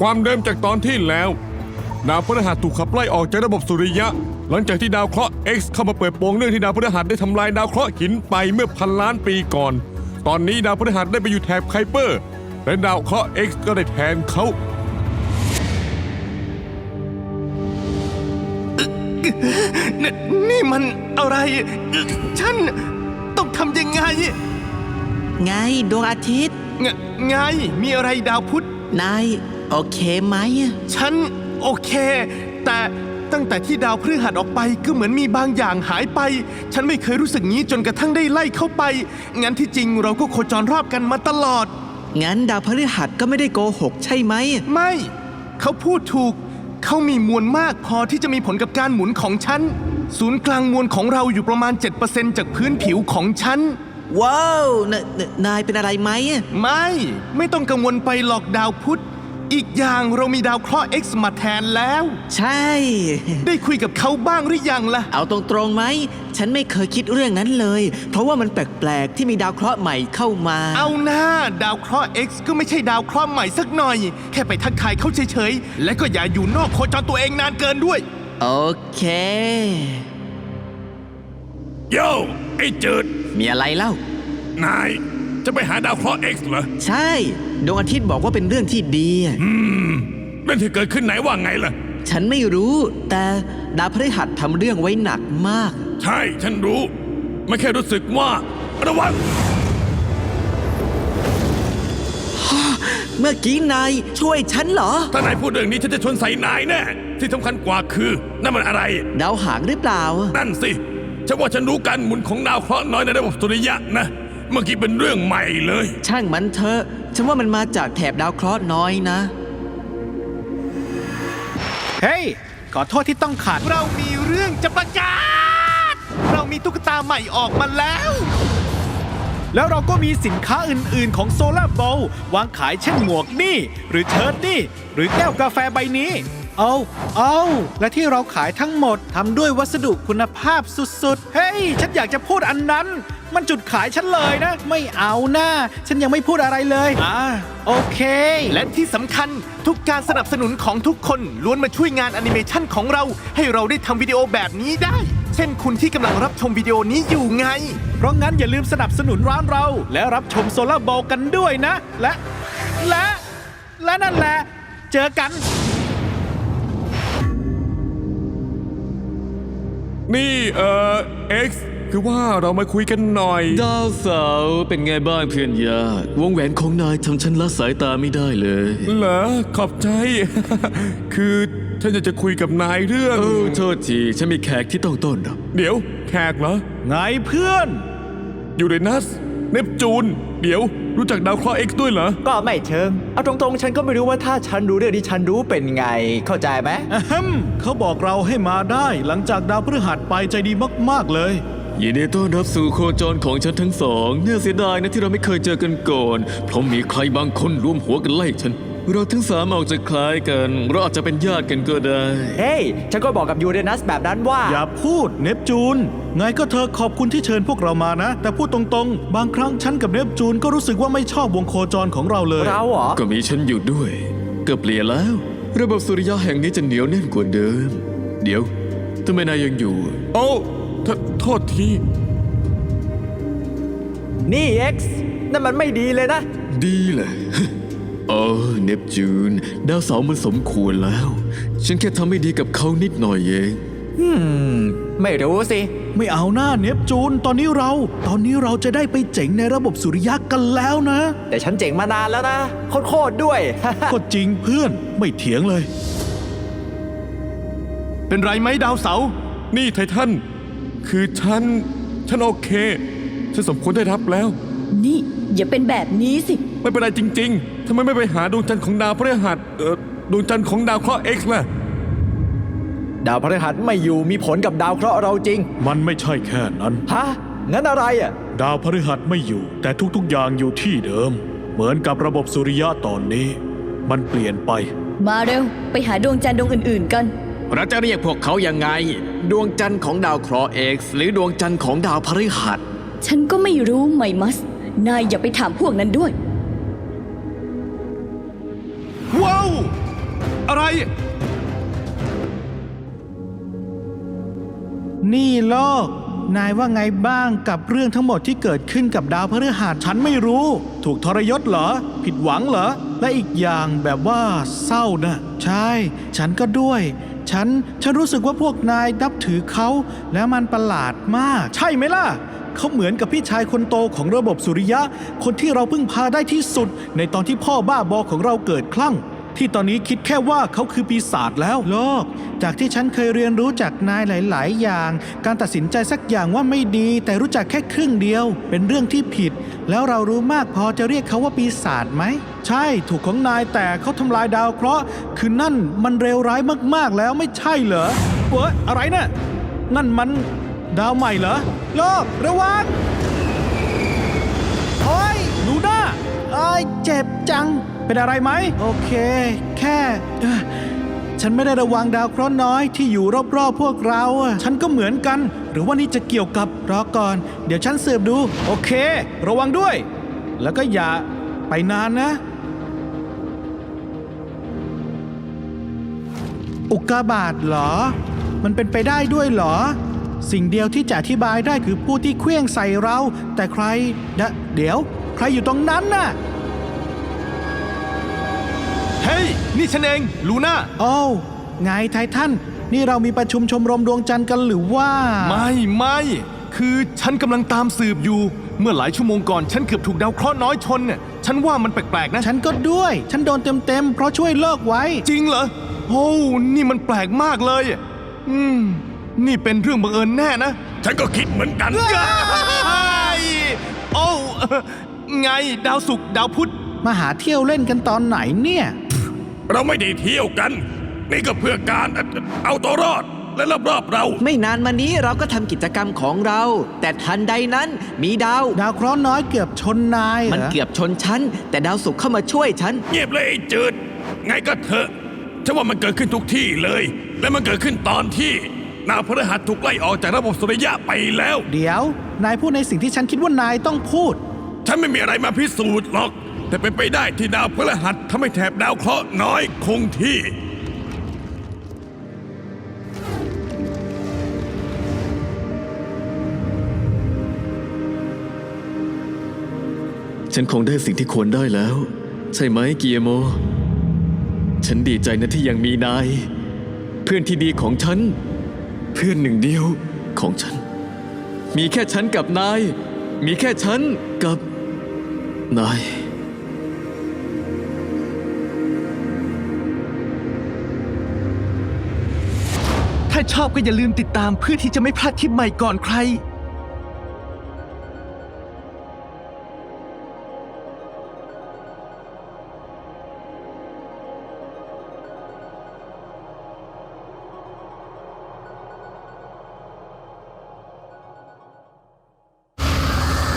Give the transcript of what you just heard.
ความเดิมจากตอนที่แล้ว ดาวพฤหัสถูกขับไล่ออกจากระบบสุริยะ หลังจากที่ดาวเคราะห์ X เข้ามาเปิดโปงเรื่องที่ดาวพฤหัสได้ทำลายดาวเคราะห์หินไปเมื่อพันล้านปีก่อน ตอนนี้ดาวพฤหัสได้ไปอยู่แถบไคเปอร์ และดาวเคราะห์ X ก็ได้แทนเขานนี่มันอะไร ฉันต้องทำยังไง ไงดวงอาทิตย์ ไงไงมีอะไรดาวพุธนาย โอเคไหมฉันโอเค แต่ตั้งแต่ที่ดาวพฤหัสออกไปก็เหมือนมีบางอย่างหายไป ฉันไม่เคยรู้สึกงี้จนกระทั่งได้ไล่เข้าไป งั้นที่จริงเราก็โคจรรอบกันมาตลอด งั้นดาวพฤหัสก็ไม่ได้โกหกใช่ไหม ไม่ เขาพูดถูก เขามีมวลมากพอที่จะมีผลกับการหมุนของฉัน ศูนย์กลางมวลของเราอยู่ประมาณ 7%จากพื้นผิวของฉัน ว้าวนะนะนายเป็นอะไรไหมไม่ ไม่ต้องกังวลไปหรอกดาวพุธ อีกอย่างเรามีดาวเคราะห์ X มาแทนแล้ว ใช่ ได้คุยกับเขาบ้างหรือยังล่ะ เอาตรงๆไหม ฉันไม่เคยคิดเรื่องนั้นเลย เพราะว่ามันแปลกๆที่มีดาวเคราะห์ใหม่เข้ามา เอาหน้าดาวเคราะห์ X ก็ไม่ใช่ดาวเคราะห์ใหม่สักหน่อย แค่ไปทักทายเขาเฉยๆ และก็อย่าอยู่นอกโคจรตัวเองนานเกินด้วย โอเค โย่ไอ้จืดมีอะไรเล่า นาย จะไปหาดาวเคราะห์ X เหรอ ใช่ ดวงอาทิตย์บอกว่าเป็นเรื่องที่ดีเรื่องที่เกิดขึ้นไหนว่าไงล่ะ ฉันไม่รู้ แต่ดาวพฤหัสทำเรื่องไว้หนักมาก ใช่ ฉันรู้ ไม่แค่รู้สึกว่า ระวัง เมื่อกี้นายช่วยฉันเหรอ ถ้านายพูดเรื่องนี้ฉันจะชนใส่นายแน่ ที่สำคัญกว่าคือ นั่นมันอะไร ดาวหางหรือเปล่า นั่นสิฉันว่าฉันรู้การหมุนของดาวเคราะห์น้อยในระบบสุริยะนะ เมื่อกี้เป็นเรื่องใหม่เลย ช่างมันเถอะ ฉันว่ามันมาจากแถบดาวเคราะห์น้อยนะ เฮ้ย ขอโทษที่ต้องขัด เรามีเรื่องจะประกาศ เรามีตุ๊กตาใหม่ออกมาแล้ว แล้วเราก็มีสินค้าอื่น ๆ ของโซลาร์บอลวางขายเช่นหมวกนี่ หรือเชิ้ตนี่ หรือแก้วกาแฟใบนี้ เอาเอาและที่เราขายทั้งหมดทำด้วยวัสดุคุณภาพสุดๆ เฮ้ย ฉันอยากจะพูดอันนั้น มันจุดขายฉันเลยนะ ไม่เอาหน้า ฉันยังไม่พูดอะไรเลย อ่า โอเค และที่สำคัญทุกการสนับสนุนของทุกคนล้วนมาช่วยงานแอนิเมชันของเรา ให้เราได้ทำวิดีโอแบบนี้ได้ เช่นคุณที่กำลังรับชมวิดีโอนี้อยู่ไง เพราะงั้นอย่าลืมสนับสนุนร้านเรา และรับชมโซลาร์บอลกันด้วยนะ และ และ และนั่นแหละ เจอกัน นี่เอ่อ X คือว่าเรามาคุยกันหน่อย ดาวเสาร์เป็นไงบ้างเพื่อนยากวงแหวนของนายทำฉันละสายตาไม่ได้เลย เหรอขอบใจ คือฉันอยากจะคุยกับนายเรื่อง เออโทษทีฉันมีแขกที่ต้องต้อนรับ เดี๋ยวแขกเหรอ ไงเพื่อน ยูเรนัส เนปจูน เดี๋ยวรู้จักดาวเคราะห์ X ด้วยเหรอ ก็ไม่เชิง เอาตรงๆ ฉันก็ไม่รู้ว่าถ้าฉันรู้เรื่องที่ฉันรู้เป็นไง เข้าใจไหม อะฮัมเขาบอกเราให้มาได้หลังจากดาวพฤหัสไปใจดีมาก ๆ เลย ยินดีต้อนรับสู่โคจรของฉันทั้งสองน่าเสียดายนะที่เราไม่เคยเจอกันก่อน เพราะมีใครบางคนร่วมหัวกันไล่ฉัน เราทั้งสามออกจะคล้ายกัน เราอาจจะเป็นญาติกันก็ได้ เฮ้ย ฉันก็บอกกับยูเรนัสแบบนั้นว่า อย่าพูดเนปจูน ไงก็เธอขอบคุณที่เชิญพวกเรามานะ แต่พูดตรงๆ บางครั้งฉันกับเนปจูนก็รู้สึกว่าไม่ชอบวงโคจรของเราเลย เราเหรอ ก็มีฉันอยู่ด้วยก็เปลี่ยนแล้ว ระบบสุริยะแห่งนี้จะเหนียวแน่นกว่าเดิม เดี๋ยวทำไมนายยังอยู่ โอ้โทโทษที นี่ X นั่นมันไม่ดีเลยนะ ดีเลย เออ เนปจูน ดาวเสาร์มันสมควรแล้ว ฉันแค่ทำไม่ดีกับเขานิดหน่อยเองอืม ไม่รู้สิ ไม่เอาหน้าเนปจูน ตอนนี้เรา ตอนนี้เราจะได้ไปเจ๋งในระบบสุริยะกันแล้วนะ แต่ฉันเจ๋งมานานแล้วนะ โคตรๆด้วย ก็จริงเพื่อนไม่เถียงเลย เป็นไรไหมดาวเสาร์นี่ไททัน คือฉัน ฉันโอเค ฉันสมควรได้รับแล้ว นี่ อย่าเป็นแบบนี้สิ ไม่เป็นไรจริง ๆ ทำไมไม่ไปหาดวงจันทร์ของดาวพฤหัสเอ่อดวงจันทร์ของดาวเคราะห์ X ล่ะ ดาวพฤหัสไม่อยู่มีผลกับดาวเคราะห์เราจริง มันไม่ใช่แค่นั้น ฮะ งั้นอะไรอะ ดาวพฤหัสไม่อยู่ แต่ทุกๆอย่างอยู่ที่เดิม เหมือนกับระบบสุริยะตอนนี้ มันเปลี่ยนไป มาเร็ว ไปหาดวงจันทร์ดวงอื่นๆกัน เราจะเรียกพวกเขายังไง ดวงจันทร์ของดาวเคราะห์ X หรือดวงจันทร์ของดาวพฤหัส ฉันก็ไม่รู้ไมมัส นายอย่าไปถามพวกนั้นด้วย นี่โลก นายว่าไงบ้างกับเรื่องทั้งหมดที่เกิดขึ้นกับดาวพฤหัสฉันไม่รู้ ถูกทรยศเหรอ ผิดหวังเหรอ และอีกอย่างแบบว่าเศร้านะ ใช่ ฉันก็ด้วย ฉัน ฉันรู้สึกว่าพวกนายนับถือเขา แล้วมันประหลาดมาก ใช่ไหมล่ะ เขาเหมือนกับพี่ชายคนโตของระบบสุริยะ คนที่เราพึ่งพาได้ที่สุด ในตอนที่พ่อบ้าบอของเราเกิดคลั่ง ที่ตอนนี้คิดแค่ว่าเขาคือปีศาจแล้วโลก จากที่ฉันเคยเรียนรู้จากนายหลาย ๆ อย่าง การตัดสินใจสักอย่างว่าไม่ดี แต่รู้จักแค่ครึ่งเดียว เป็นเรื่องที่ผิด แล้วเรารู้มากพอจะเรียกเขาว่าปีศาจไหม ใช่ถูกของนายแต่เขาทำลายดาวเคราะห์คือนั่นมันเร็วร้ายมากๆแล้วไม่ใช่เหรอเว้ยอะไรนะ่ะนั่นมันดาวใหม่เหรอโลกระวังโอ้ยลูน่าเอ้ยเจ็บจัง เป็นอะไรไหม โอเค แค่เอ่อฉันไม่ได้ระวังดาวเคราะห์น้อยที่อยู่รอบๆพวกเราอะฉันก็เหมือนกัน หรือว่านี่จะเกี่ยวกับรอก่อน เดี๋ยวฉันสืบดู โอเค ระวังด้วย แล้วก็อย่าไปนานนะ อุกกาบาตเหรอ มันเป็นไปได้ด้วยเหรอ สิ่งเดียวที่จะอธิบายได้คือผู้ที่เคลื่องใส่เรา แต่ใครเดะเดี๋ยว ใครอยู่ตรงนั้นน่ะ เฮ้ย นี่ฉันเอง ลูน่า โอ้วไงไททัน นี่เรามีประชุมชมรมดวงจันทร์กันหรือว่า ไม่ไม่คือฉันกำลังตามสืบอยู่ เมื่อหลายชั่วโมงก่อนฉันเกือบถูกดาวเคราะห์น้อยชนเนี่ยฉันว่ามันแปลกๆนะ ฉันก็ด้วย ฉันโดนเต็มๆ เพราะช่วยเลิกไว้ จริงเหรอ โอ้นี่มันแปลกมากเลย อืม นี่เป็นเรื่องบังเอิญแน่นะ ฉันก็คิดเหมือนกัน ไอ้โอ้เอ่อไงดาวศุกร์ดาวพุธ มาหาเที่ยวเล่นกันตอนไหนเนี่ย เราไม่ได้เที่ยวกัน นี่ก็เพื่อการเอาตัวรอดและรอบๆเรา ไม่นานมานี้เราก็ทำกิจกรรมของเรา แต่ทันใดนั้นมีดาว ดาวเคราะห์น้อยเกือบชนนายเหรมันอเกือบชนฉัน แต่ดาวศุกร์เข้ามาช่วยฉัน เงียบเลยไอ้จืดไงก็เถอะฉันว่ามันเกิดขึ้นทุกที่เลย และมันเกิดขึ้นตอนที่นาวพฤหัสถูกไล่ออกจากระบบสุริยะไปแล้ว เดี๋ยว นายพูดในสิ่งที่ฉันคิดว่านายต้องพูด ฉันไม่มีอะไรมาพิสูจน์หรอก แต่เป็นไปได้ที่ดาวพฤหัสทำให้แถบดาวเคราะห์น้อยคงที่ ฉันคงได้สิ่งที่ควรได้แล้ว ใช่ไหมเกียโม ฉันดีใจนะที่ยังมีนาย เพื่อนที่ดีของฉัน เพื่อนหนึ่งเดียวของฉัน มีแค่ฉันกับนาย มีแค่ฉันกับนาย ถ้าชอบก็อย่าลืมติดตามเพื่อที่จะไม่พลาดคลิปใหม่ก่อนใคร